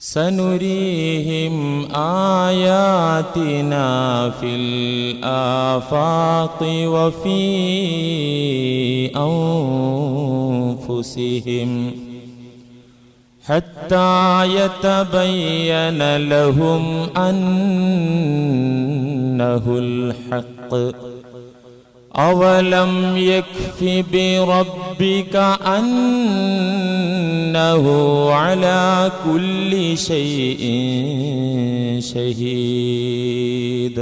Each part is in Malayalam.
سنريهم آياتنا في الآفاق وفي أنفسهم حتى يتبين لهم أنه الحق أولم يكف بربك أنه على كل شيء شهيد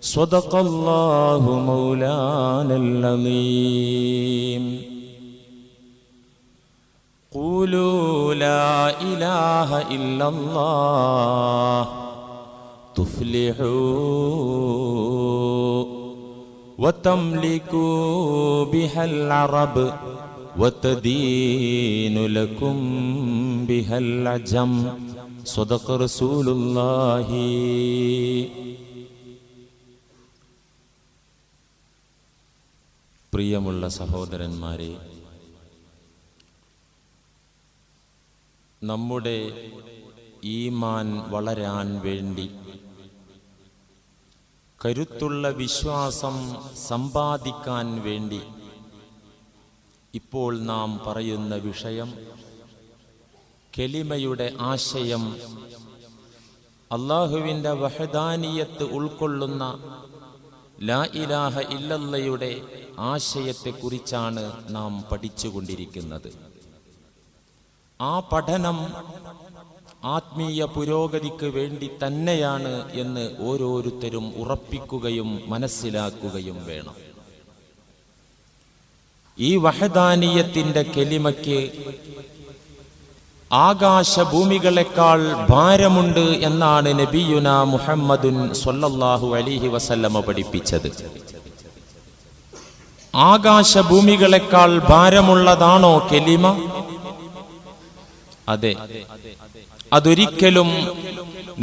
صدق الله مولانا العظيم. قولوا لا إله إلا الله. تفلحوا. وتملكوا بها العرب وتدين لكم بها العجم صدق رسول الله പ്രിയമുള്ള സഹോദരന്മാരെ നമ്മുടെ ഈമാൻ വളരാൻ വേണ്ടി കരുത്തുള്ള വിശ്വാസം സമ്പാദിക്കാൻ വേണ്ടി ഇപ്പോൾ നാം പറയുന്ന വിഷയം കെലിമയുടെ ആശയം. അള്ളാഹുവിന്റെ വഹദാനീയത്ത് ഉൾക്കൊള്ളുന്ന ലാ ഇലാഹ ഇല്ലല്ലയുടെ ആശയത്തെക്കുറിച്ചാണ് നാം പഠിച്ചുകൊണ്ടിരിക്കുന്നത്. ആ പഠനം ആത്മീയ പുരോഗതിക്ക് വേണ്ടി തന്നെയാണ് എന്ന് ഓരോരുത്തരും ഉറപ്പിക്കുകയും മനസ്സിലാക്കുകയും വേണം. ഈ വഹദാനീയത്തിന്റെ കെലിമയ്ക്ക് ആകാശഭൂമികളെക്കാൾ ഭാരമുണ്ട് എന്നാണ് നബിയുന മുഹമ്മദുൻ സൊല്ലാഹു അലിഹി വസല്ലമ പഠിപ്പിച്ചത്. ആകാശഭൂമികളെക്കാൾ ഭാരമുള്ളതാണോ കെലിമ? അതെ. അതൊരിക്കലും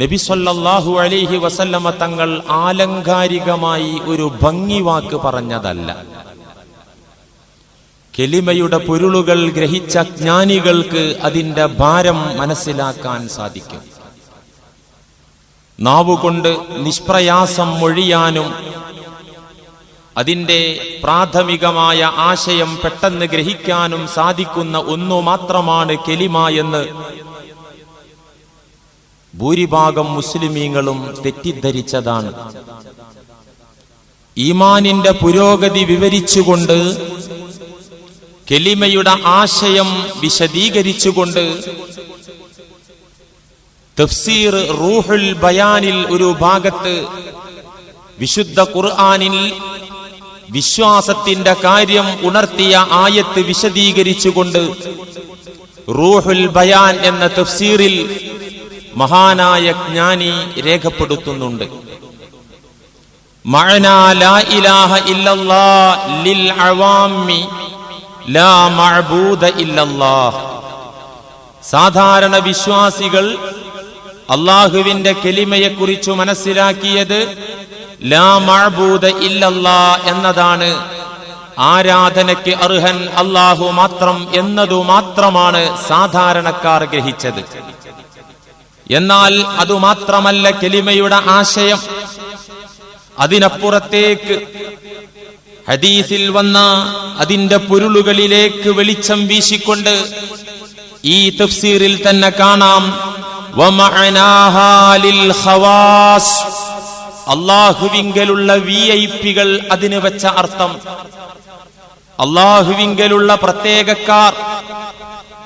നബി സല്ലല്ലാഹു അലൈഹി വസല്ലമ തങ്ങൾ ആലങ്കാരികമായി ഒരു ഭംഗി വാക്ക് പറഞ്ഞതല്ല. കെലിമയുടെ പൊരുളുകൾ ഗ്രഹിച്ച ജ്ഞാനികൾക്ക് അതിന്റെ ഭാരം മനസ്സിലാക്കാൻ സാധിക്കും. നാവുകൊണ്ട് നിഷ്പ്രയാസം മൊഴിയാനും അതിന്റെ പ്രാഥമികമായ ആശയം പെട്ടെന്ന് ഗ്രഹിക്കാനും സാധിക്കുന്ന ഒന്നു മാത്രമാണ് കെലിമ എന്ന് ഭൂരിഭാഗം മുസ്ലിമീങ്ങളും തെറ്റിദ്ധരിച്ചതാണ്. ഈമാനിന്റെ പുരോഗതി വിവരിച്ചുകൊണ്ട് കെലിമയുടെ ആശയം വിശദീകരിച്ചുകൊണ്ട് തഫ്സീർ റൂഹുൽ ബയാനിൽ ഒരു ഭാഗത്ത് വിശുദ്ധ ഖുർആാനിൽ വിശ്വാസത്തിന്റെ കാര്യം ഉണർത്തിയ ആയത്ത് വിശദീകരിച്ചുകൊണ്ട് റൂഹുൽ ബയാൻ എന്ന തഫ്സീറിൽ മഹാനായ ജ്ഞാനി രേഖപ്പെടുത്തുന്നുണ്ട്. സാധാരണ വിശ്വാസികൾ അള്ളാഹുവിന്റെ കെലിമയെക്കുറിച്ചു മനസ്സിലാക്കിയത് ലാ മഅബൂദ ഇല്ലല്ലാ എന്നതാണ്. ആരാധനയ്ക്ക് അർഹൻ അള്ളാഹു മാത്രം എന്നതു മാത്രമാണ് സാധാരണക്കാർ ഗ്രഹിച്ചത്. എന്നാൽ അതുമാത്രമല്ല കെലിമയുടെ ആശയം. അതിനപ്പുറത്തേക്ക് ഹദീസിൽ വന്ന അതിന്റെ പൊരുളുകളിലേക്ക് വെളിച്ചം വീശിക്കൊണ്ട് ഈ തഫ്സീറിൽ തന്നെ കാണാം. അള്ളാഹുവിങ്കലുള്ള വി ഐ പികൾ അതിന് വെച്ച അർത്ഥം. അള്ളാഹുവിങ്കലുള്ള പ്രത്യേകക്കാർ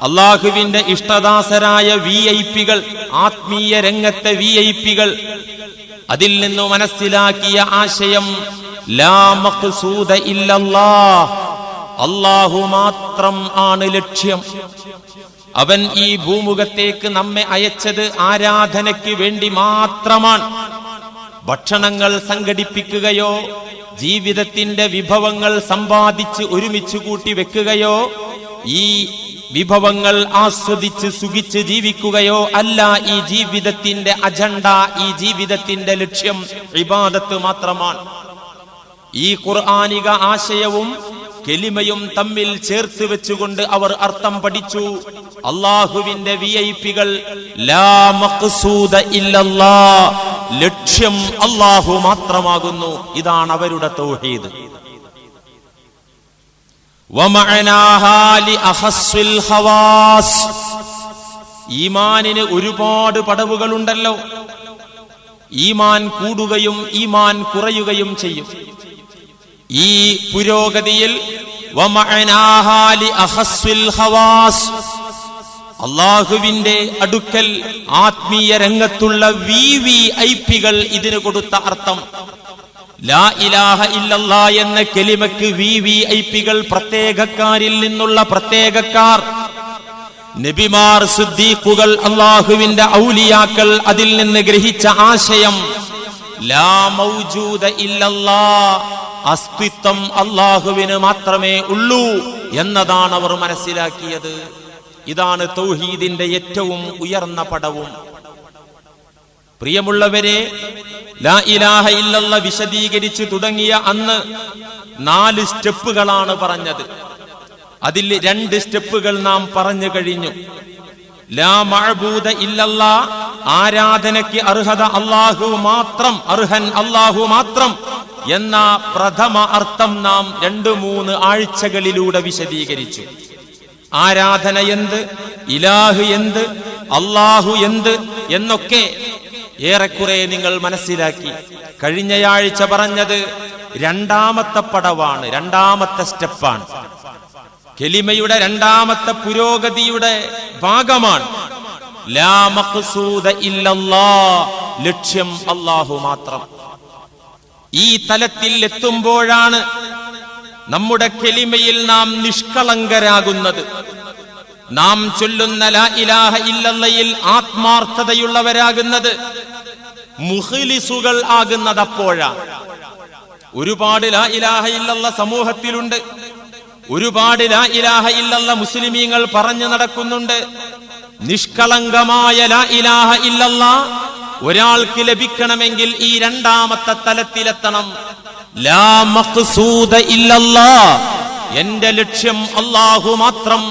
അള്ളാഹുവിന്റെ ഇഷ്ടദാസരായ വി ഐ പികൾ ആത്മീയ രംഗത്തെ വി ഐ പികൾ അതിൽ നിന്ന് മനസ്സിലാക്കിയ ആശയം അള്ളാഹു മാത്രം ആണ് ലക്ഷ്യം. അവൻ ഈ ഭൂമുഖത്തേക്ക് നമ്മെ അയച്ചത് ആരാധനയ്ക്ക് വേണ്ടി മാത്രമാണ്. ഭക്ഷണങ്ങൾ സംഘടിപ്പിക്കുകയോ ജീവിതത്തിന്റെ വിഭവങ്ങൾ സമ്പാദിച്ച് ഒരുമിച്ച് കൂട്ടി വെക്കുകയോ ഈ വിഭവങ്ങൾ ആസ്വദിച്ച് സുഖിച്ച് ജീവിക്കുകയോ അല്ല ഈ ജീവിതത്തിന്റെ അജണ്ട ഈ ജീവിതത്തിന്റെ ലക്ഷ്യം ഇബാദത്ത് മാത്രമാണ്. ഈ ഖുർആാനിക ആശയവും കെലിമയും തമ്മിൽ ചേർത്ത് വെച്ചുകൊണ്ട് അവർ അർത്ഥം പഠിച്ചു. അള്ളാഹുവിന്റെ വി ഐ പികൾ ലക്ഷ്യം അള്ളാഹു മാത്രമാകുന്നു. ഇതാണ് അവരുടെ തൗഹീദ്. ഈമാനിന് ഒരുപാട് പടവുകളുണ്ടല്ലോ. ഈമാൻ കൂടുകയും ഈമാൻ കുറയുകയും ചെയ്യും. ഈ പുരോഗതിയിൽ. അള്ളാഹുവിന്റെ അടുക്കൽ ആത്മീയ രംഗത്തുള്ള വി വി ഐ പികൾ ഇതിന് കൊടുത്ത അർത്ഥം. ലാ ഇലാഹ ഇല്ലല്ലാ എന്ന കെലിമക്ക് വി വി ഐ പികൾ പ്രത്യേകക്കാരിൽ നിന്നുള്ള പ്രത്യേകക്കാർ. നബിമാർ സിദ്ദീഖുകൾ അള്ളാഹുവിന്റെ ഔലിയാക്കൾ അതിൽ നിന്ന് ഗ്രഹിച്ച ആശയം ലാ മൗജൂദ ഇല്ലല്ലാ അസ്തിത്വം അള്ളാഹുവിന് മാത്രമേ ഉള്ളൂ എന്നതാണ് അവർ മനസ്സിലാക്കിയത്. ഇതാണ് തൗഹീദിന്റെ ഏറ്റവും ഉയർന്ന പടവും. പ്രിയമുള്ളവരെ ലാ ഇലാഹ ഇല്ലല്ല വിശദീകരിച്ചു തുടങ്ങിയ അന്ന് നാല് സ്റ്റെപ്പുകളാണ് പറഞ്ഞത്. അതിൽ രണ്ട് സ്റ്റെപ്പുകൾ നാം പറഞ്ഞു കഴിഞ്ഞു. ലാ മഅബൂദ ഇല്ലല്ല ആരാധനയ്ക്ക് അർഹത അള്ളാഹു മാത്രം അർഹൻ അള്ളാഹു മാത്രം എന്ന പ്രഥമ അർത്ഥം നാം രണ്ടു മൂന്ന് ആഴ്ചകളിലൂടെ വിശദീകരിച്ചു. ആരാധന എന്ത് ഇലാഹ് എന്ത് അള്ളാഹു എന്ത് എന്നൊക്കെ ഏറെക്കുറെ നിങ്ങൾ മനസ്സിലാക്കി. കഴിഞ്ഞയാഴ്ച പറഞ്ഞത് രണ്ടാമത്തെ പടവാണ് രണ്ടാമത്തെ സ്റ്റെപ്പാണ്. കെലിമയുടെ രണ്ടാമത്തെ പുരോഗതിയുടെ ഭാഗമാണ്. ലക്ഷ്യം അള്ളാഹു മാത്രം. ഈ തലത്തിൽ എത്തുമ്പോഴാണ് നമ്മുടെ കെലിമയിൽ നാം നിഷ്കളങ്കരാകുന്നത്. നാം ചൊല്ലുന്ന ലാ ഇലാഹ ഇല്ലല്ലയിൽ ആത്മാർത്ഥതയുള്ളവരാകുന്നത്. മുഖ്ലിസുകൾ ആകുന്നത് അപ്പോഴാണ് ഒരുപാട് ലാ ഇലാഹ ഇല്ലല്ല സമൂഹത്തിലുണ്ട്. ഒരുപാട് ലാ ഇലാഹ ഇല്ലല്ല മുസ്ലിമീങ്ങൾ പറഞ്ഞു നടക്കുന്നുണ്ട്. നിഷ്കളങ്കമായ ലാ ഇലാഹ ഇല്ലല്ല ഒരാൾക്ക് ലഭിക്കണമെങ്കിൽ ഈ രണ്ടാമത്തെ തലത്തിലെത്തണം. ലാ ഇല്ലല്ലാ എന്റെ ലക്ഷ്യം അള്ളാഹു മാത്രം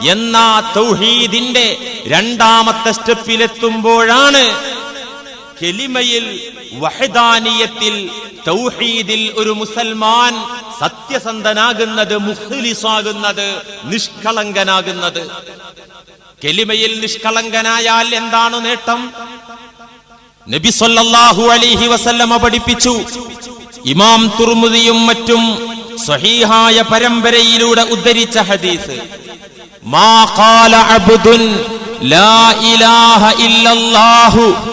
എന്ന തൗഹീദിന്റെ രണ്ടാമത്തെ സ്റ്റെപ്പിലെത്തുമ്പോഴാണ് കെലിമയിൽ വഹദാനിയത്തിൽ തൗഹീദിൽ ഒരു മുസൽമാൻ സത്യസന്ധനാകുന്നത് മുഖ്ലിസാകുന്നത് നിഷ്കളങ്കനാകുന്നത്. കെലിമയിൽ നിഷ്കളങ്കനായാൽ എന്താണ് നേട്ടം? നബി സല്ലല്ലാഹു അലൈഹി വസല്ലമ പഠിപ്പിച്ചു. ഇമാം തുർമുദിയും മറ്റും സ്വഹീഹായ പരമ്പരയിലൂടെ ഉദ്ധരിച്ച ഹദീസ്. മാ ഖാല അബ്ദുൻ ലാ ഇലാഹ ഇല്ലല്ലാഹു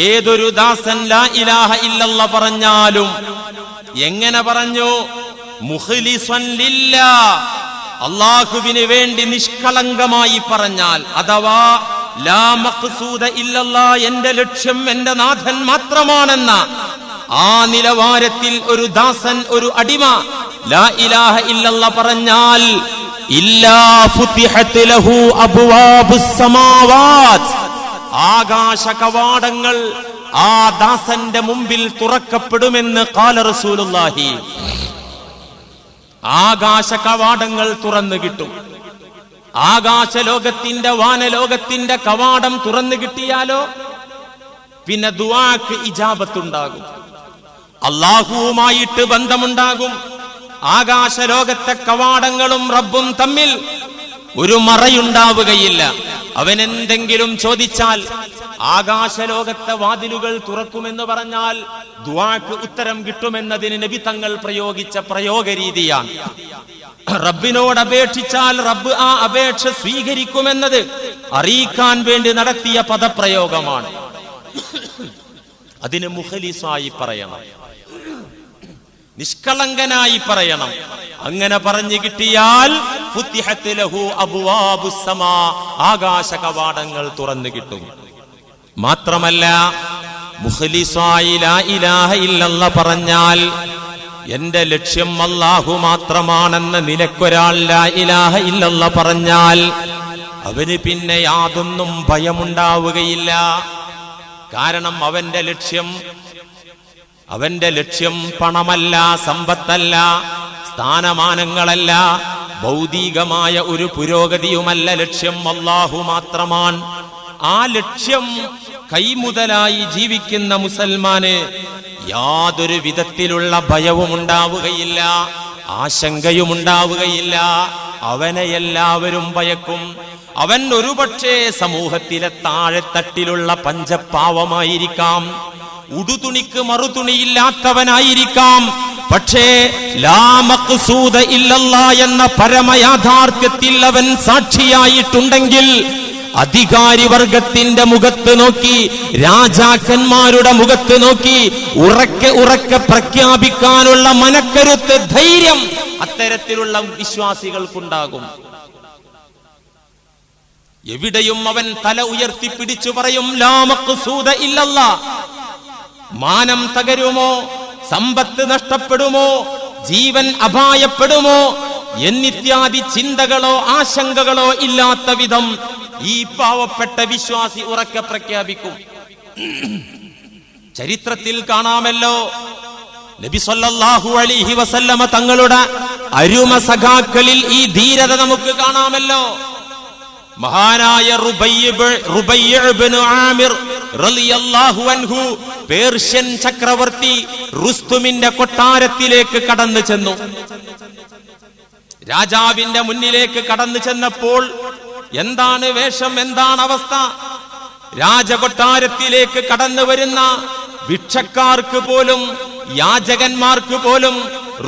ഏതൊരു ദാസൻ ലാ ഇലാഹ ഇല്ലല്ല പറഞ്ഞാലും എങ്ങനെ പറഞ്ഞു? അള്ളാഹുവിന് വേണ്ടി നിഷ്കളങ്കമായി പറഞ്ഞാൽ അഥവാ ലാ മഖ്സൂദ ഇല്ലല്ലാ എന്റെ ലക്ഷ്യം എന്റെ നാഥൻ മാത്രമാണെന്ന ആ നിലവാരത്തിൽ ഒരു ദാസൻ ഒരു അടിമ ലാ ഇലാഹ ഇല്ലല്ല പറഞ്ഞാൽ ആകാശ കവാടങ്ങൾ ആ ദാസന്റെ മുമ്പിൽ തുറക്കപ്പെടുമെന്ന് കാല റസൂലുള്ളാഹി. ആകാശ കവാടങ്ങൾ തുറന്നു കിട്ടും. ആകാശ ലോകത്തിന്റെ വാനലോകത്തിന്റെ കവാടം തുറന്നു കിട്ടിയാലോ? പിന്നെ ദുവാക്ക് ഇജാബത്തുണ്ടാകും. അള്ളാഹുവുമായിട്ട് ബന്ധമുണ്ടാകും. ആകാശലോകത്തെ കവാടങ്ങളും റബ്ബും തമ്മിൽ ഒരു മറയുണ്ടാവുകയില്ല. അവൻ എന്തെങ്കിലും ചോദിച്ചാൽ ആകാശലോകത്തെ വാതിലുകൾ തുറക്കുമെന്ന് പറഞ്ഞാൽ ദ്വാക്ക് ഉത്തരം കിട്ടുമെന്നതിന് നബി തങ്ങൾ പ്രയോഗിച്ച പ്രയോഗ രീതിയാണ് റബ്ബിനോട് അപേക്ഷിച്ചാൽ റബ്ബ് ആ അപേക്ഷ സ്വീകരിക്കുമെന്നത് അറിയിക്കാൻ വേണ്ടി നടത്തിയ പദപ്രയോഗമാണ്. അതിന് മുഖലിസായി പറയണം. നിഷ്കളങ്കനായി പറയണം അങ്ങനെ പറഞ്ഞു കിട്ടിയാൽ. ആകാശ കവാടങ്ങൾ തുറന്നു കിട്ടും മാത്രമല്ല പറഞ്ഞാൽ എന്റെ ലക്ഷ്യം അല്ലാഹു മാത്രമാണെന്ന് നിനക്കൊരാൾ ലാ ഇലാഹ ഇല്ലല്ല പറഞ്ഞാൽ അവന് പിന്നെ യാതൊന്നും ഭയമുണ്ടാവുകയില്ല കാരണം അവന്റെ ലക്ഷ്യം അവന്റെ ലക്ഷ്യം പണമല്ല സമ്പത്തല്ല സ്ഥാനമാനങ്ങളല്ല ഭൗതികമായ ഒരു പുരോഗതിയുമല്ല ലക്ഷ്യം. അല്ലാഹു മാത്രമാണ് ആ ലക്ഷ്യം കൈമുതലായി ജീവിക്കുന്ന മുസൽമാന് യാതൊരു വിധത്തിലുള്ള ഭയവും ഉണ്ടാവുകയില്ല ആശങ്കയും ഉണ്ടാവുകയില്ല അവനെ എല്ലാവരും ഭയക്കും. അവൻ ഒരുപക്ഷേ സമൂഹത്തിലെ താഴെത്തട്ടിലുള്ള പഞ്ചപാവമായിരിക്കാം. ഉടുതുണിക്ക് മറുതുണിയില്ലാത്തവനായിരിക്കാം. പക്ഷേ ലാ മഖ്സൂദ ഇല്ലല്ല എന്ന പരമയാഥാർത്ഥ്യത്തിൽ അവൻ സാക്ഷിയായിട്ടുണ്ടെങ്കിൽ അധികാരി വർഗത്തിന്റെ മുഖത്ത് നോക്കി രാജാക്കന്മാരുടെ മുഖത്ത് നോക്കി ഉറക്കെ ഉറക്കെ പ്രഖ്യാപിക്കാനുള്ള മനക്കരുത്ത് ധൈര്യം അത്തരത്തിലുള്ള വിശ്വാസികൾക്കുണ്ടാകും. എവിടെയും അവൻ തല ഉയർത്തി പിടിച്ചു പറയും ലാ മഖ്സൂദ ഇല്ലല്ല. മാനം തകരുമോ? സമ്പത്ത് നഷ്ടപ്പെടുമോ? ജീവൻ അപായപ്പെടുമോ? എന്നിത്യാദി ചിന്തകളോ ആശങ്കകളോ ഇല്ലാത്ത വിധം ഈ പാവപ്പെട്ട വിശ്വാസി ഉറക്കെ പ്രഖ്യാപിക്കും. ചരിത്രത്തിൽ കാണാമല്ലോ. നബി സല്ലല്ലാഹു അലൈഹി വസല്ലമ തങ്ങളുടെ അരുമ സഖാക്കളിൽ ഈ ധീരത നമുക്ക് കാണാമല്ലോ. മഹാനായ റുബയ്യ് റുബയ്യ് ആമിർ റളിയല്ലാഹു അൻഹു പേർഷ്യൻ ചക്രവർത്തി റുസ്തുമിന്റെ കൊട്ടാരത്തിലേക്ക് കടന്നു ചെന്നു. രാജാവിന്റെ മുന്നിലേക്ക് കടന്നു ചെന്നപ്പോൾ എന്താണ് വേഷം എന്താണ് അവസ്ഥ? രാജകൊട്ടാരത്തിലേക്ക് കടന്നു വരുന്ന ഭിക്ഷക്കാർക്ക് പോലും യാചകന്മാർക്ക് പോലും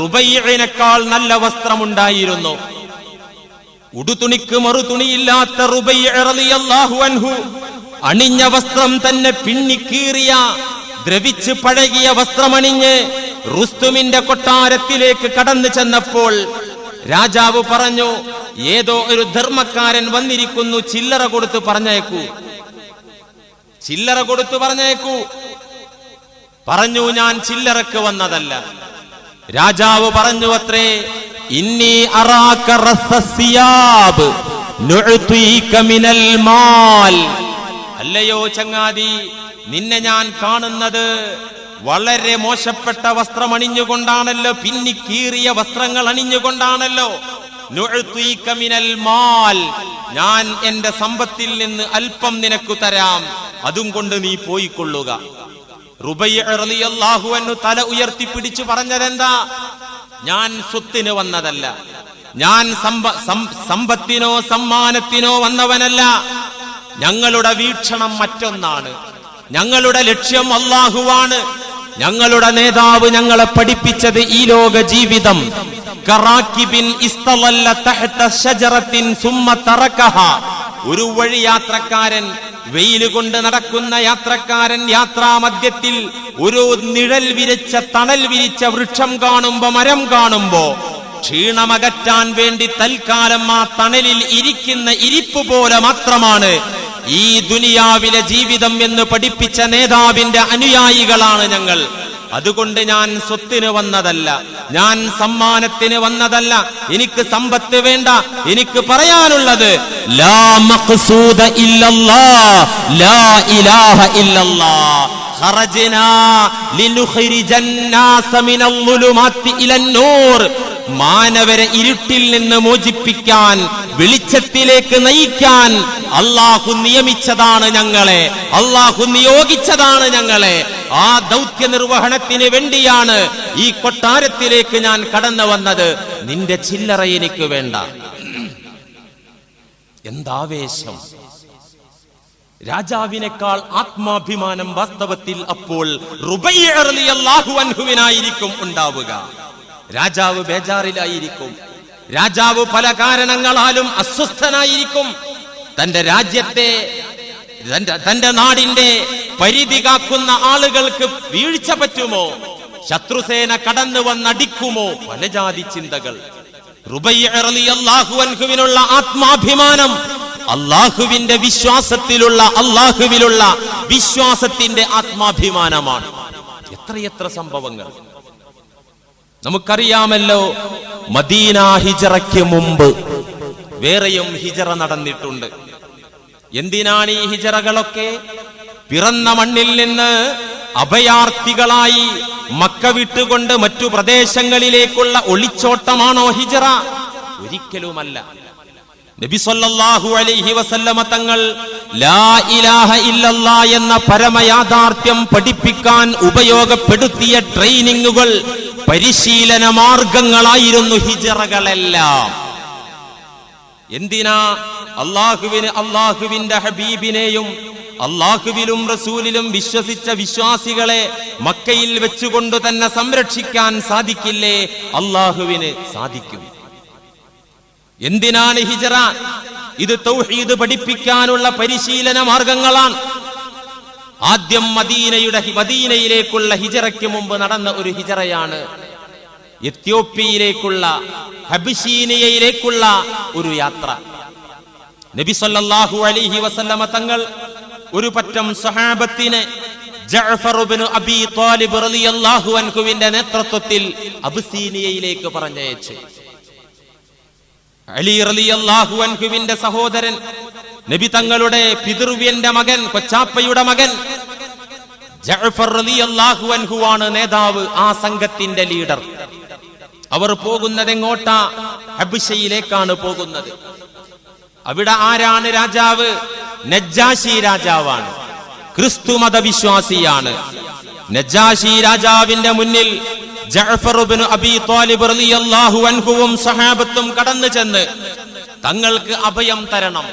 റുബയ്യനേക്കാൾ നല്ല വസ്ത്രമുണ്ടായിരുന്നു. ഉടുതുണിക്ക് മറുതുണിയില്ലാത്ത റളിയല്ലാഹു അൻഹു അണിഞ്ഞ വസ്ത്രം തന്നെ പിന്നിക്കീറിയ ദ്രവിച്ച് പഴകിയ വസ്ത്രമണിഞ്ഞ് റുസ്തുമിന്റെ കൊട്ടാരത്തിലേക്ക് കടന്നു ചെന്നപ്പോൾ രാജാവ് പറഞ്ഞു ഏതോ ഒരു ധർമ്മക്കാരൻ വന്നിരിക്കുന്നു ചില്ലറ കൊടുത്ത് പറഞ്ഞേക്കൂ. ചില്ലറ കൊടുത്തു പറഞ്ഞേക്കൂ. പറഞ്ഞു ഞാൻ ചില്ലറക്ക് വന്നതല്ല. രാജാവ് പറഞ്ഞു അത്രേ ഇന്നി അറാക്കറസിയാബ് മിനൽ മാൽ. അല്ലയോ ചങ്ങാതി നിന്നെ ഞാൻ കാണുന്നത് വളരെ മോശപ്പെട്ട വസ്ത്രം അണിഞ്ഞുകൊണ്ടാണല്ലോ പിന്നി കീറിയ വസ്ത്രങ്ങൾ അണിഞ്ഞുകൊണ്ടാണല്ലോ. മാൽ. ഞാൻ എന്റെ സമ്പത്തിൽ നിന്ന് അല്പം നിനക്കു തരാം. അതും കൊണ്ട് നീ പോയിക്കൊള്ളുക. റുബയ്യ റളിയല്ലാഹു അൻഹു തല ഉയർത്തി പിടിച്ചു പറഞ്ഞതെന്താ? ഞാൻ സ്വത്തിന് വന്നതല്ല. ഞാൻ സമ്പത്തിനോ സമ്മാനത്തിനോ വന്നവനല്ല. ഞങ്ങളുടെ വീക്ഷണം മറ്റൊന്നാണ്. ഞങ്ങളുടെ ലക്ഷ്യം അള്ളാഹുവാണ് ഞങ്ങളുടെ നേതാവ് ഞങ്ങളെ പഠിപ്പിച്ചത് ഈ ലോക ജീവിതം. ഒരു വഴി യാത്രക്കാരൻ വെയിൽ കൊണ്ട് നടക്കുന്ന യാത്രക്കാരൻ യാത്രാമധ്യത്തിൽ ഒരു നിഴൽ വിരിച്ച തണൽ വിരിച്ച വൃക്ഷം കാണുമ്പോ മരം കാണുമ്പോ ക്ഷീണമകറ്റാൻ വേണ്ടി തൽക്കാലം ആ തണലിൽ ഇരിക്കുന്ന ഇരിപ്പ് പോലെ മാത്രമാണ് ഈ ദുനിയാവിലെ ജീവിതം എന്ന് പഠിപ്പിച്ച നേതാവിന്റെ അനുയായികളാണ് ഞങ്ങൾ. അതുകൊണ്ട് ഞാൻ സ്വത്തിന് വന്നതല്ല ഞാൻ സമ്മാനത്തിന് വന്നതല്ല എനിക്ക് സമ്പത്ത് വേണ്ട എനിക്ക് പറയാനുള്ളത് ഖറജ്നാ ലിനുഖ്രിജൻ നാസ മിനൽ ളുലുമാത്തി ഇലൻ നൂർ മാനവരെ ഇരുട്ടിൽ നിന്ന് മോചിപ്പിക്കാൻ വെളിച്ചത്തിലേക്ക് നയിക്കാൻ അള്ളാഹു നിയമിച്ചതാണ് ഞങ്ങളെ. അള്ളാഹു നിയോഗിച്ചതാണ് ഞങ്ങളെ. ആ ദൗത്യ നിർവഹണത്തിന് വേണ്ടിയാണ് ഈ കൊട്ടാരത്തിലേക്ക് ഞാൻ കടന്നു വന്നത്. നിന്റെ ചില്ലറ എനിക്ക് വേണ്ട. എന്താവേശം? രാജാവിനേക്കാൾ ആത്മാഭിമാനം വാസ്തവത്തിൽ അപ്പോൾ റുബൈ അൻഹുവിനായിരിക്കും ഉണ്ടാവുക. രാജാവ് ബേജാറിലായിരിക്കും. രാജാവ് പല കാരണങ്ങളാലും അസ്വസ്ഥനായിരിക്കും. തന്റെ രാജ്യത്തെ തന്റെ നാടിന്റെ പരിധി കാക്കുന്ന ആളുകൾക്ക് വീഴ്ച പറ്റുമോ? ശത്രുസേന കടന്നു വന്നടിക്കുമോ? പല ജാതി ചിന്തകൾ. അൻഹുവിനുള്ള ആത്മാഭിമാനം അള്ളാഹുവിന്റെ വിശ്വാസത്തിലുള്ള അള്ളാഹുവിലുള്ള വിശ്വാസത്തിന്റെ ആത്മാഭിമാനമാണ്. എത്രയെത്ര സംഭവങ്ങൾ. നമുക്കറിയാമല്ലോ മദീന ഹിജറയ്ക്ക് മുമ്പ് വേറെയും ഹിജറ നടന്നിട്ടുണ്ട്. എന്തിനാണ് ഈ ഹിജറകളൊക്കെ? പിറന്ന മണ്ണിൽ നിന്ന് അഭയാർത്ഥികളായി മക്ക വിട്ടുകൊണ്ട് മറ്റു പ്രദേശങ്ങളിലേക്കുള്ള ഒളിച്ചോട്ടമാണോ ഹിജറ? ഒരിക്കലുമല്ല. നബി സല്ലല്ലാഹു അലൈഹി വസല്ലമ തങ്ങൾ ലാ ഇലാഹ ഇല്ലല്ലാ എന്ന പരമയാഥാർത്ഥ്യം പഠിപ്പിക്കാൻ ഉപയോഗപ്പെടുത്തിയ ട്രെയിനിങ്ങുകൾ പരിശീലന മാർഗങ്ങളായിരുന്നു ഹിജറകളെല്ലാം. എന്തിനാ? അള്ളാഹുവിന് അള്ളാഹുവിന്റെ ഹബീബിനെയും അള്ളാഹുവിലും റസൂലിലും വിശ്വസിച്ച വിശ്വാസികളെ മക്കയിൽ വെച്ചുകൊണ്ട് തന്നെ സംരക്ഷിക്കാൻ സാധിക്കില്ലേ? അള്ളാഹുവിന് സാധിക്കും. എന്തിനാണ് ഹിജറ? ഇത് തൗഹീദ് പഠിപ്പിക്കാനുള്ള പരിശീലന മാർഗങ്ങളാണ് ആദ്യം മദീനയുടെ മദീനയിലേക്കുള്ള ഹിജറയ്ക്ക് മുമ്പ് നടന്ന ഒരു ഹിജറയാണ് എത്യോപ്യയിലേക്കുള്ള ഹബിഷീനിയയിലേക്കുള്ള ഒരു യാത്ര. നബി സല്ലല്ലാഹു അലൈഹി വസല്ലമ തങ്ങൾ ഒരു പറ്റം സഹാബത്തിനെ റളിയല്ലാഹു അൻഹുവിന്റെ നേതൃത്വത്തിൽ അബിസീനിയയിലേക്ക് പറഞ്ഞയച്ചു. അലി റളിയല്ലാഹു അൻഹുവിന്റെ സഹോദരൻ നബി തങ്ങളുടെ പിതൃവ്യന്റെ മകൻ കൊച്ചാപ്പയുടെ മകൻ. അൻഹുവാണ് നേതാവ് ആ സംഘത്തിന്റെ ലീഡർ. അവർ പോകുന്നത് എങ്ങോട്ടാ ഹബിഷയിലേക്കാണ് പോകുന്നത്. അവിടെ ആരാണ് രാജാവ്? നജ്ജാശി രാജാവാണ്. ക്രിസ്തു മതവിശ്വാസിയാണ്. നജ്ജാശി രാജാവിന്റെ മുന്നിൽ അബീ റളിയല്ലാഹു സഹാബത്തും കടന്നു ചെന്ന് തങ്ങൾക്ക് അഭയം തരണം.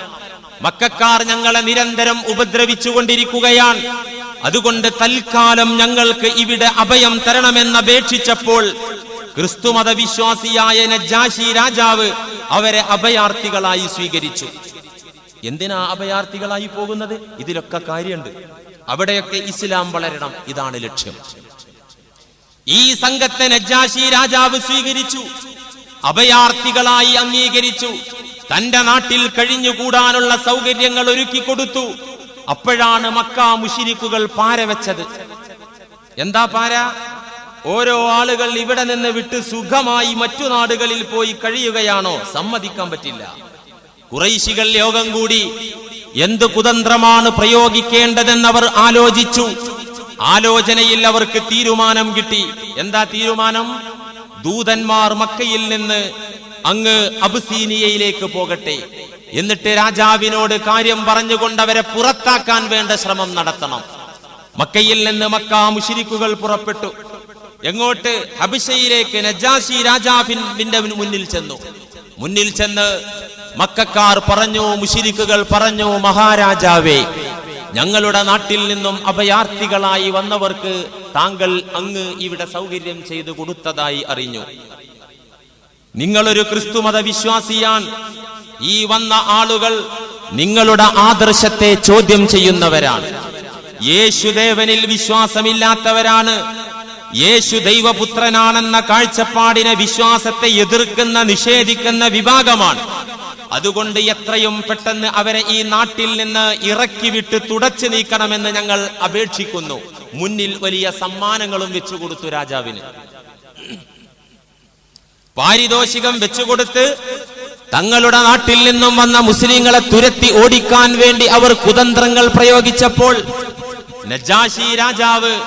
മക്കാർ ഞങ്ങളെ നിരന്തരം ഉപദ്രവിച്ചുകൊണ്ടിരിക്കുകയാണ്. അതുകൊണ്ട് തൽക്കാലം ഞങ്ങൾക്ക് ഇവിടെ അഭയം തരണമെന്നപേക്ഷിച്ചപ്പോൾ ക്രിസ്തുമത വിശ്വാസിയായ നജ്ജാശി രാജാവ് അവരെ അഭയാർത്ഥികളായി സ്വീകരിച്ചു. എന്തിനാ അഭയാർത്ഥികളായി പോകുന്നത്? ഇതിലൊക്കെ കാര്യമുണ്ട്. അവിടെയൊക്കെ ഇസ്ലാം വളരണം ഇതാണ് ലക്ഷ്യം. ഈ സംഘത്തെ നജ്ജാശി രാജാവ് സ്വീകരിച്ചു. അഭയാർത്ഥികളായി അംഗീകരിച്ചു. തന്റെ നാട്ടിൽ കഴിഞ്ഞുകൂടാനുള്ള സൗകര്യങ്ങൾ ഒരുക്കി കൊടുത്തു. അപ്പോഴാണ് മക്ക മുഷിരിക്കുകൾ പാര വെച്ചത്. എന്താ പാര? ഓരോ ആളുകൾ ഇവിടെ നിന്ന് വിട്ട് സുഖമായി മറ്റു നാടുകളിൽ പോയി കഴിയുകയാണോ? സമ്മതിക്കാൻ പറ്റില്ല. കുറൈശികൾ യോഗം കൂടി എന്ത് കുതന്ത്രമാണ് പ്രയോഗിക്കേണ്ടതെന്ന് അവർ ആലോചിച്ചു. ആലോചനയിൽ അവർക്ക് തീരുമാനം കിട്ടി. എന്താ തീരുമാനം? ദൂതന്മാർ മക്കയിൽ നിന്ന് അങ്ങ് അബുസീനിയയിലേക്ക് പോകട്ടെ. എന്നിട്ട് രാജാവിനോട് കാര്യം പറഞ്ഞുകൊണ്ട് അവരെ പുറത്താക്കാൻ വേണ്ട ശ്രമം നടത്തണം. മക്കയിൽ നിന്ന് മക്ക മുഷിരിക്കുകൾ പുറപ്പെട്ടു. എങ്ങോട്ട്? ഹബിഷയിലേക്ക് നജാശി രാജാവിന്റെ മുന്നിൽ ചെന്നു. മുന്നിൽ ചെന്ന് മക്കാർ പറഞ്ഞു മുഷിരിക്കുകൾ പറഞ്ഞു മഹാരാജാവേ ഞങ്ങളുടെ നാട്ടിൽ നിന്നും അഭയാർത്ഥികളായി വന്നവർക്ക് താങ്കൾ അങ്ങ് ഇവിടെ സൗകര്യം ചെയ്തു കൊടുത്തതായി അറിഞ്ഞു. നിങ്ങളൊരു ക്രിസ്തുമത വിശ്വാസിയാൻ ഈ വന്ന ആളുകൾ നിങ്ങളുടെ ആദർശത്തെ ചോദ്യം ചെയ്യുന്നവരാണ്. യേശുദേവനിൽ വിശ്വാസമില്ലാത്തവരാണ്. യേശു ദൈവപുത്രനാണെന്ന കാഴ്ചപ്പാടിനെ വിശ്വാസത്തെ എതിർക്കുന്ന നിഷേധിക്കുന്ന വിഭാഗമാണ്. അതുകൊണ്ട് എത്രയും പെട്ടെന്ന് അവരെ ഈ നാട്ടിൽ നിന്ന് ഇറക്കി വിട്ട് തുടച്ചു നീക്കണമെന്ന് ഞങ്ങൾ അപേക്ഷിക്കുന്നു. മുന്നിൽ വലിയ സമ്മാനങ്ങളും വെച്ചുകൊടുത്തു രാജാവിന്. പാരിതോഷികം വെച്ചുകൊടുത്ത് തങ്ങളുടെ നാട്ടിൽ നിന്നും വന്ന മുസ്ലിങ്ങളെ തുരത്തി ഓടിക്കാൻ വേണ്ടി അവർ കുതന്ത്രങ്ങൾ പ്രയോഗിച്ചപ്പോൾ നജാശി രാജാവ്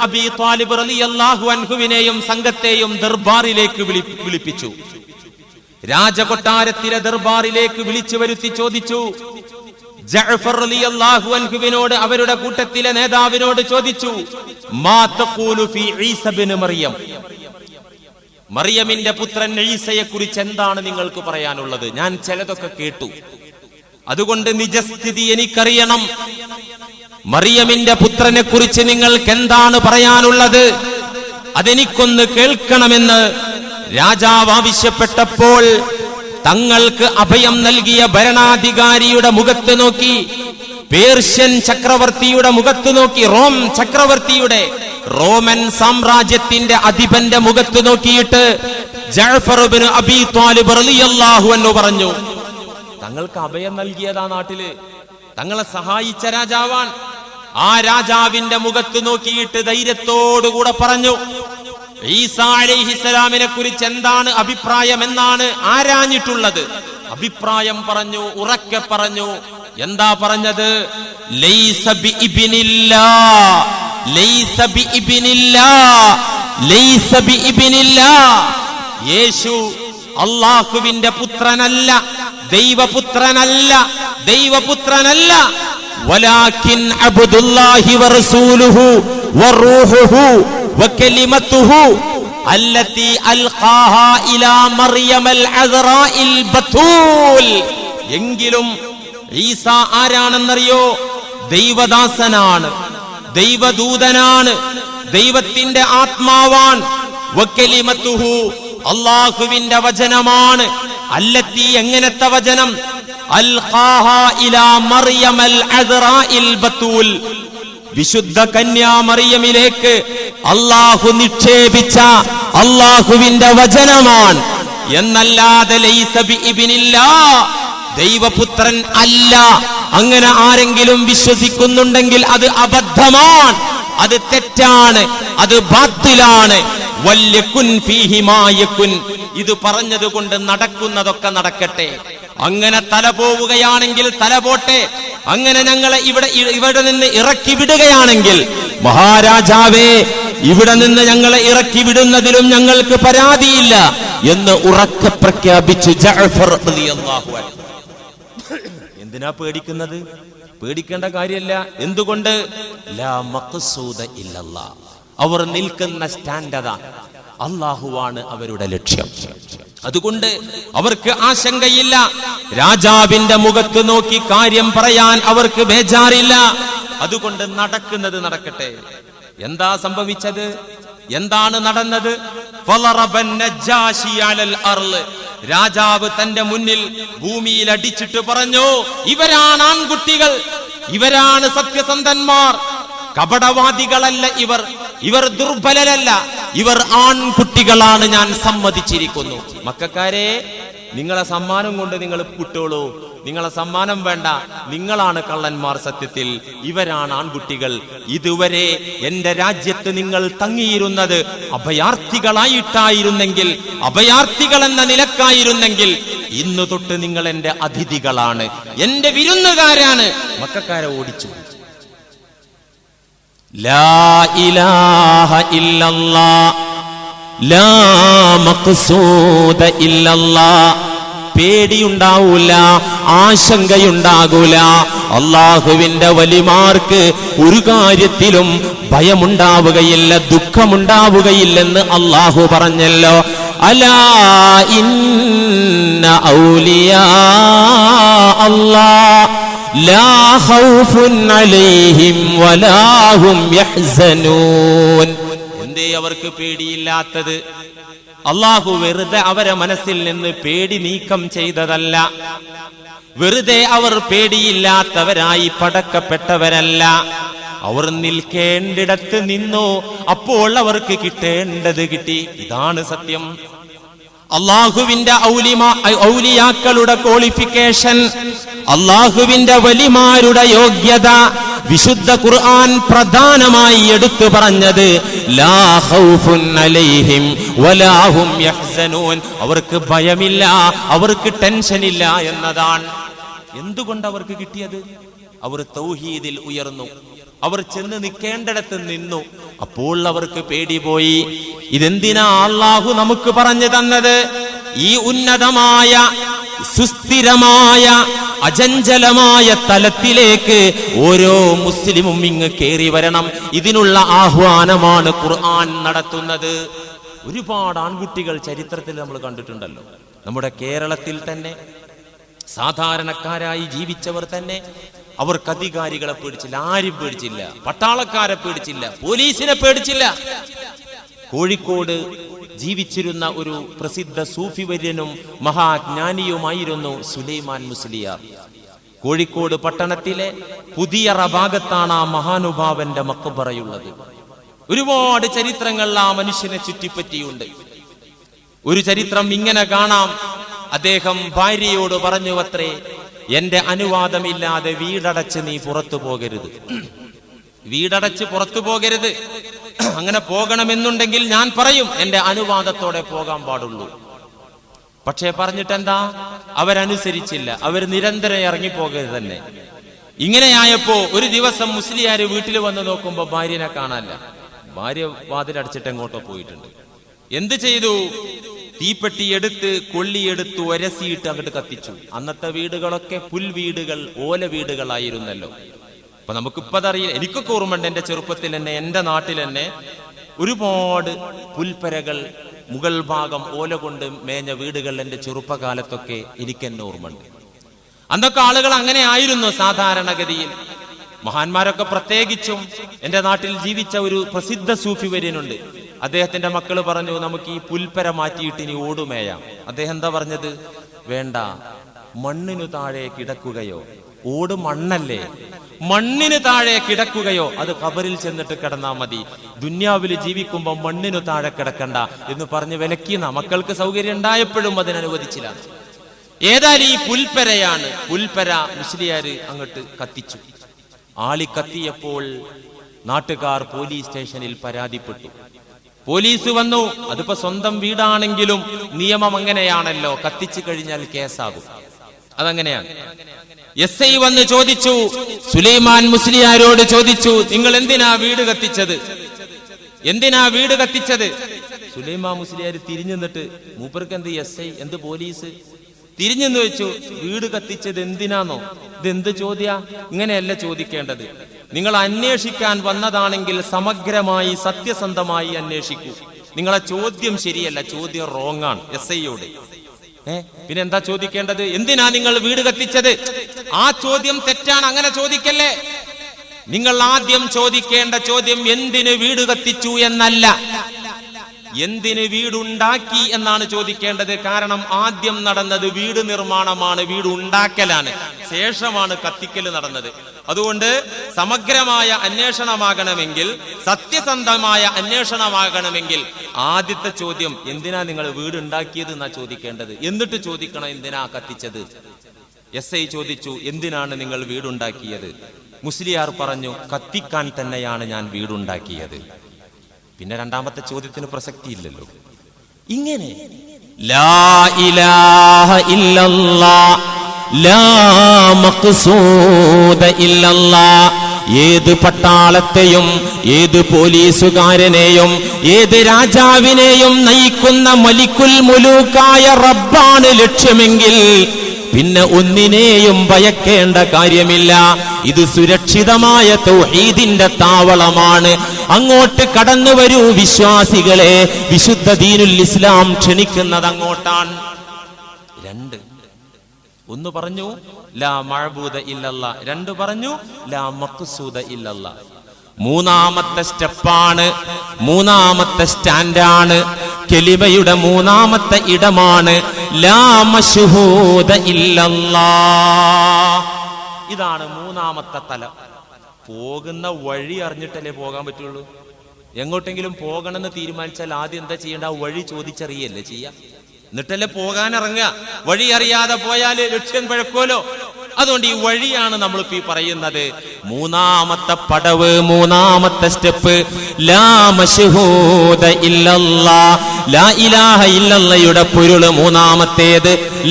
അബീ ത്വാലിബ് റളിയല്ലാഹു അൻഹുവിനെയും സംഘത്തെയും ദർബാറിലേക്ക് വിളി- വിളിപ്പിച്ചു. രാജകൊട്ടാരത്തിലെ ദർബാറിലേക്ക് വിളിച്ചു വരുത്തി ചോദിച്ചു. ജഅഫർ റളിയല്ലാഹു അൻഹുവിനോട് അവരുടെ കൂട്ടത്തിലെ നേതാവിനോട് ചോദിച്ചു മാ തഖൂലു ഫീ ഈസ ഇബ്നു മറിയം? മറിയമിന്റെ പുത്രൻ ഈസയെ കുറിച്ച് എന്താണ് നിങ്ങൾക്ക് പറയാനുള്ളത്? ഞാൻ ചിലതൊക്കെ കേട്ടു. അതുകൊണ്ട് നിജസ്ഥിതി എനിക്കറിയണം. മറിയമിന്റെ പുത്രനെ കുറിച്ച് നിങ്ങൾക്ക് എന്താണ് പറയാനുള്ളത്? അതെനിക്കൊന്ന് കേൾക്കണമെന്ന് രാജാവ് ആവശ്യപ്പെട്ടപ്പോൾ തങ്ങൾക്ക് അഭയം നൽകിയ ഭരണാധികാരിയുടെ മുഖത്ത് നോക്കി പേർഷ്യൻ ചക്രവർത്തിയുടെ മുഖത്ത് നോക്കി റോം ചക്രവർത്തിയുടെ റോമൻ സാമ്രാജ്യത്തിന്റെ അധിപന്റെ മുഖത്ത് നോക്കിയിട്ട് പറഞ്ഞു തങ്ങൾക്ക് അഭയം നൽകിയതാ നാട്ടിൽ. തങ്ങളെ സഹായിച്ച രാജാവാൻ ആ രാജാവിന്റെ മുഖത്ത് നോക്കിയിട്ട് ധൈര്യത്തോടുകൂടെ പറഞ്ഞു ഈസാ അലൈഹിസ്സലാമിനെ കുറിച്ച് എന്താണ് അഭിപ്രായം എന്നാണ് ആരാഞ്ഞിട്ടുള്ളത്? അഭിപ്രായം പറഞ്ഞു ഉറക്കെ പറഞ്ഞു എന്താ പറഞ്ഞത്? യേശു അള്ളാഹുവിന്റെ പുത്രനല്ല ദൈവപുത്രനല്ല ദൈവപുത്രനല്ല. അബ്ദുല്ലാഹി വറസൂലുഹു ഇലാ മറിയമൽ അസ്റാഇൽ എങ്കിലും ഈസ ആരാണെന്നറിയോ? ദൈവദാസനാണ്. ദൈവദൂതനാണ്. ദൈവത്തിന്റെ ആത്മാവാൻ വക്കലിമത്തുഹു അള്ളാഹുവിന്റെ വചനമാണ്. അല്ലത്തി എങ്ങനത്തെ വചനം? അൽഖാഹ ഇലാ മറിയമൽ അസ്റാഇൽ ബത്തൂൽ. വിശുദ്ധ കന്യാമറിയമിലേക്ക് അള്ളാഹു നിക്ഷേപിച്ച അള്ളാഹുവിന്റെ വചനമാണ്. എന്നല്ലാതെ ലൈസ ബി ഇബ്നില്ലാ. ദൈവപുത്രൻ അല്ല. അങ്ങനെ ആരെങ്കിലും വിശ്വസിക്കുന്നുണ്ടെങ്കിൽ അത് അബദ്ധമാണ്. അത് തെറ്റാണ്. അത് ബാത്തിലാണ്. ഇത് പറഞ്ഞതുകൊണ്ട് നടക്കുന്നതൊക്കെ നടക്കട്ടെ. അങ്ങനെ തല പോവുകയാണെങ്കിൽ തല പോട്ടെ. അങ്ങനെ ഞങ്ങളെ ഇവിടെ ഇവിടെ നിന്ന് ഇറക്കി വിടുകയാണെങ്കിൽ മഹാരാജാവേ ഇവിടെ നിന്ന് ഞങ്ങളെ ഇറക്കി വിടുന്നതിലും ഞങ്ങൾക്ക് പരാതിയില്ല എന്ന് ഉറക്കെ പ്രഖ്യാപിച്ചു ജഅഫർ റളിയല്ലാഹു അൻഹു. എന്തിനാ പേടിക്കുന്നത്? പേടിക്കേണ്ട കാര്യമല്ല എന്തുകൊണ്ട്? ലാ മഖസൂദ അവർ നിൽക്കുന്ന സ്റ്റാൻഡത അള്ളാഹുവാണ് അവരുടെ ലക്ഷ്യം. അതുകൊണ്ട് അവർക്ക് ആശങ്കയില്ല. രാജാവിന്റെ മുഖത്ത് നോക്കി കാര്യം പറയാൻ അവർക്ക് ബേജാറില്ല. അതുകൊണ്ട് നടക്കുന്നത് നടക്കട്ടെ. എന്താ സംഭവിച്ചത്? എന്താണ് നടന്നത്? രാജാവ് തന്റെ മുന്നിൽ ഭൂമിയിൽ അടിച്ചിട്ട് പറഞ്ഞു ഇവരാണ് ആൺകുട്ടികൾ ഇവരാണ് സത്യസന്ധന്മാർ. കപടവാദികളല്ല ഇവർ ഇവർ ദുർബലരല്ല ഇവർ ആൺകുട്ടികളാണ് ഞാൻ സമ്മതിച്ചിരിക്കുന്നു. മക്കാരെ നിങ്ങളെ സമ്മാനം കൊണ്ട് നിങ്ങൾ വിട്ടോളൂ നിങ്ങളെ സമ്മാനം വേണ്ട. നിങ്ങളാണ് കള്ളന്മാർ സത്യത്തിൽ. ഇവരാണ് ആൺകുട്ടികൾ. ഇതുവരെ എന്റെ രാജ്യത്ത് നിങ്ങൾ തങ്ങിയിരുന്നത് അഭയാർത്ഥികളായിട്ടായിരുന്നെങ്കിൽ അഭയാർത്ഥികൾ എന്ന നിലക്കായിരുന്നെങ്കിൽ ഇന്നു തൊട്ട് നിങ്ങൾ എന്റെ അതിഥികളാണ്. എന്റെ വിരുന്നുകാരാണ്. മക്കാരെ ഓടിച്ചു. ലാ ഇലാഹ ഇല്ലല്ലാ. ലാ ഇല്ലല്ലാ. പേടിയുണ്ടാവൂല ആശങ്കയുണ്ടാകൂല. അള്ളാഹുവിന്റെ വലിമാർക്ക് ഒരു കാര്യത്തിലും ഭയമുണ്ടാവുകയില്ല ദുഃഖമുണ്ടാവുകയില്ലെന്ന് അള്ളാഹു പറഞ്ഞല്ലോ. അല്ലാ ലാ ഖൗഫുൻ അലൈഹിം വലാ ഹും യഹ്സനൂൻ. എന്തേ അവർക്ക് പേടിയില്ലാത്തത്? അള്ളാഹു വെറുതെ അവരെ മനസ്സിൽ നിന്ന് പേടി നീക്കം ചെയ്തതല്ല. വെറുതെ അവർ പേടിയില്ലാത്തവരായി പടക്കപ്പെട്ടവരല്ല. അവർ നിൽക്കേണ്ടിടത്ത് നിന്നു അപ്പോൾ അവർക്ക് കിട്ടേണ്ടത് കിട്ടി. ഇതാണ് സത്യം. അള്ളാഹുവിന്റെ ഔലിയാക്കളുടെ ക്വാളിഫിക്കേഷൻ അള്ളാഹുവിന്റെ വലിമാരുടെ യോഗ്യത വിശുദ്ധ ഖുർആൻ പ്രധാനമായി എടുത്തു പറഞ്ഞത് അവർക്ക് ഭയമില്ല അവർക്ക് ടെൻഷനില്ല എന്നതാണ്. എന്തുകൊണ്ട് അവർക്ക് കിട്ടിയത്? അവർ തൗഹീദിൽ ഉയർന്നു. അവർ ചെന്ന് നിൽക്കേണ്ടിടത്ത് നിന്നു. അപ്പോൾ അവർക്ക് പേടി പോയി. ഇതെന്തിനാ അള്ളാഹു നമുക്ക് പറഞ്ഞു തന്നത്? ഈ ഉന്നതമായ സുസ്ഥിരമായ അചഞ്ചലമായ തലത്തിലേക്ക് ഓരോ മുസ്ലിമും ഇങ്ങ് കയറി വരണം. ഇതിനുള്ള ആഹ്വാനമാണ് ഖുർആൻ നടത്തുന്നത്. ഒരുപാട് ആൺകുട്ടികൾ ചരിത്രത്തിൽ നമ്മൾ കണ്ടിട്ടുണ്ടല്ലോ. നമ്മുടെ കേരളത്തിൽ തന്നെ സാധാരണക്കാരായി ജീവിച്ചവർ തന്നെ അവർക്ക് അധികാരികളെ പേടിച്ചില്ല ആരും പേടിച്ചില്ല പട്ടാളക്കാരെ പേടിച്ചില്ല പോലീസിനെ പേടിച്ചില്ല. കോഴിക്കോട് ജീവിച്ചിരുന്ന ഒരു പ്രസിദ്ധ സൂഫി വര്യനും മഹാജ്ഞാനിയുമായിരുന്നു സുലൈമാൻ മുസ്ലിയാർ. കോഴിക്കോട് പട്ടണത്തിലെ പുതിയ ഭാഗത്താണ് ആ മഹാനുഭാവന്റെ മക്കബറയുള്ളത് ഒരുപാട് ചരിത്രങ്ങൾ ആ മനുഷ്യനെ ചുറ്റിപ്പറ്റിയുണ്ട്. ഒരു ചരിത്രം ഇങ്ങനെ കാണാം. അദ്ദേഹം ഭാര്യയോട് പറഞ്ഞു അത്രേ എന്റെ അനുവാദമില്ലാതെ വീടടച്ച് നീ പുറത്തു പോകരുത്. വീടടച്ച് പുറത്തു പോകരുത്. അങ്ങനെ പോകണമെന്നുണ്ടെങ്കിൽ ഞാൻ പറയും എന്റെ അനുവാദത്തോടെ പോകാൻ പാടുള്ളൂ. പക്ഷേ പറഞ്ഞിട്ടെന്താ? അവരനുസരിച്ചില്ല. അവർ നിരന്തരം ഇറങ്ങിപ്പോകരുത് തന്നെ. ഇങ്ങനെയായപ്പോ ഒരു ദിവസം മുസ്ലിയാര് വീട്ടിൽ വന്ന് നോക്കുമ്പോ ഭാര്യനെ കാണാനില്ല. ഭാര്യ വാതിലടച്ചിട്ട് എങ്ങോട്ടോ പോയിട്ടുണ്ട്. എന്ത് ചെയ്തു? തീപ്പെട്ടി എടുത്ത് കൊള്ളിയെടുത്ത് ഒരസിയിട്ട് അങ്ങോട്ട് കത്തിച്ചു. അന്നത്തെ വീടുകളൊക്കെ പുൽവീടുകൾ ഓല വീടുകളായിരുന്നല്ലോ അപ്പൊ നമുക്കിപ്പോ അതറിയില്ല എനിക്കൊക്കെ ഓർമ്മയുണ്ട് എന്റെ ചെറുപ്പത്തിൽ തന്നെ എന്റെ നാട്ടിൽ തന്നെ ഒരുപാട് പുൽപ്പരകൾ മുകൾ ഭാഗം ഓല കൊണ്ട് മേഞ്ഞ വീടുകൾ എന്റെ ചെറുപ്പകാലത്തൊക്കെ എനിക്ക് എന്നെ ഓർമ്മയുണ്ട്. അന്നൊക്കെ ആളുകൾ അങ്ങനെ ആയിരുന്നു സാധാരണഗതിയിൽ. മഹാന്മാരൊക്കെ പ്രത്യേകിച്ചും എന്റെ നാട്ടിൽ ജീവിച്ച ഒരു പ്രസിദ്ധ സൂഫി വര്യനുണ്ട്. അദ്ദേഹത്തിന്റെ മക്കൾ പറഞ്ഞു നമുക്ക് ഈ പുൽപ്പര മാറ്റിയിട്ട് ഇനി ഓടുമേയാം. അദ്ദേഹം എന്താ പറഞ്ഞത്? വേണ്ട മണ്ണിനു താഴെ കിടക്കുകയോ? ഓട് മണ്ണല്ലേ? മണ്ണിന് താഴെ കിടക്കുകയോ അത് കബറിൽ ചെന്നിട്ട് കിടന്നാ മതി. ദുന്യാവിൽ ജീവിക്കുമ്പോൾ മണ്ണിനു താഴെ കിടക്കണ്ട എന്ന് പറഞ്ഞ് വിലക്കി മക്കൾക്ക് സൗകര്യം ഉണ്ടായപ്പോഴും അതിനനുവദിച്ചില്ല. ഏതായാലും ഈ പുൽപ്പരയാണ് പുൽപ്പര മുസ്ലിയാര് അങ്ങോട്ട് കത്തിച്ചു. ആളി കത്തിയപ്പോൾ നാട്ടുകാർ പോലീസ് സ്റ്റേഷനിൽ പരാതിപ്പെട്ടു. പോലീസ് വന്നു. അതിപ്പോ സ്വന്തം വീടാണെങ്കിലും നിയമം അങ്ങനെയാണല്ലോ. കത്തിച്ചു കഴിഞ്ഞാൽ കേസാകും. അതങ്ങനെയാണ്. എസ് ഐ വന്ന് ചോദിച്ചു സുലൈമാൻ മുസ്ലിയാരോട് ചോദിച്ചു നിങ്ങൾ എന്തിനാ വീട് കത്തിച്ചത്? എന്തിനാ വീട് കത്തിച്ചത്? സുലൈമാൻ മുസ്ലിയാർ തിരിഞ്ഞു നിന്നിട്ട് മൂപ്പർക്ക് എന്ത് എസ് ഐ എന്ത് പോലീസ്? തിരിഞ്ഞു വെച്ചു വീട് കത്തിച്ചത് എന്തിനാന്നോ? ഇത് എന്ത് ചോദ്യ? ഇങ്ങനെയല്ല ചോദിക്കേണ്ടത്. നിങ്ങൾ അന്വേഷിക്കാൻ വന്നതാണെങ്കിൽ സമഗ്രമായി സത്യസന്ധമായി അന്വേഷിക്കൂ. നിങ്ങളെ ചോദ്യം ശരിയല്ല ചോദ്യം റോങ് ആണ് എസ് ഐയോട്. ഏ? പിന്നെ എന്താ ചോദിക്കേണ്ടത്? എന്തിനാ നിങ്ങൾ വീട് കത്തിച്ചത്? ആ ചോദ്യം തെറ്റാണ് അങ്ങനെ ചോദിക്കല്ലേ? നിങ്ങൾ ആദ്യം ചോദിക്കേണ്ട ചോദ്യം എന്തിന് വീട് കത്തിച്ചു എന്നല്ല. എന്തിന് വീടുണ്ടാക്കി എന്നാണ് ചോദിക്കേണ്ടത്. കാരണം ആദ്യം നടന്നത് വീട് നിർമ്മാണമാണ് വീട് ഉണ്ടാക്കലാണ് ശേഷമാണ് കത്തിക്കൽ നടന്നത്. അതുകൊണ്ട് സമഗ്രമായ അന്വേഷണമാകണമെങ്കിൽ സത്യസന്ധമായ അന്വേഷണമാകണമെങ്കിൽ ആദ്യത്തെ ചോദ്യം എന്തിനാ നിങ്ങൾ വീട് ഉണ്ടാക്കിയത് എന്നാ ചോദിക്കേണ്ടത്? എന്നിട്ട് ചോദിക്കണം എന്തിനാ കത്തിച്ചത്? എസ് ഐ ചോദിച്ചു എന്തിനാണ് നിങ്ങൾ വീടുണ്ടാക്കിയത്? മുസ്ലിയാർ പറഞ്ഞു കത്തിക്കാൻ തന്നെയാണ് ഞാൻ വീടുണ്ടാക്കിയത്. പിന്നെ രണ്ടാമത്തെ ചോദ്യത്തിന് പ്രസക്തി ഇല്ലല്ലോ ഇങ്ങനെ ഇല്ലല്ലാ ഏത് പട്ടാളത്തെയും ഏത് പോലീസുകാരനെയും ഏത് രാജാവിനെയും നയിക്കുന്ന മലിക്കുൽ മുലൂക്കായ റബ്ബാണ് ലക്ഷ്യമെങ്കിൽ പിന്നെ ഒന്നിനെയും ഭയക്കേണ്ട കാര്യമില്ല. ഇത് സുരക്ഷിതമായ തൗഹീദിന്റെ താവളമാണ്. അങ്ങോട്ട് കടന്നു വരൂ വിശ്വാസികളെ. വിശുദ്ധ ദീനുൽ ഇസ്ലാം ക്ഷണിക്കുന്നത് അങ്ങോട്ടാണ്. രണ്ട്. ഒന്ന് പറഞ്ഞു ലാ മഴബൂത ഇല്ലല്ല. രണ്ട് പറഞ്ഞു ലാ മക്സൂദ ഇല്ലല്ല. മൂന്നാമത്തെ സ്റ്റെപ്പാണ് മൂന്നാമത്തെ സ്റ്റാൻഡാണ് കെലിമയുടെ മൂന്നാമത്തെ ഇടമാണ് ലാ ഇല്ലല്ലാ. ഇതാണ് മൂന്നാമത്തെ തലം. പോകുന്ന വഴി അറിഞ്ഞിട്ടല്ലേ പോകാൻ പറ്റുള്ളൂ? എങ്ങോട്ടെങ്കിലും പോകണമെന്ന് തീരുമാനിച്ചാൽ ആദ്യം എന്താ ചെയ്യേണ്ട ആ വഴി ചോദിച്ചറിയല്ലേ ചെയ്യാ? എന്നിട്ടല്ലേ പോകാൻ ഇറങ്ങുക വഴി അറിയാതെ പോയാൽ ലക്ഷ്യം പഴക്കുമല്ലോ. അതുകൊണ്ട് ഈ വഴിയാണ് നമ്മളിപ്പോ ഈ പറയുന്നത്. മൂന്നാമത്തെ പടവ് മൂന്നാമത്തെ സ്റ്റെപ്പ്. ഇല്ലല്ലയുടെ പൊരുൾ മൂന്നാമത്തേത്.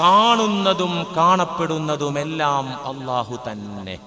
കാണുന്നതും കാണപ്പെടുന്നതുമെല്ലാം അള്ളാഹു തന്നെ.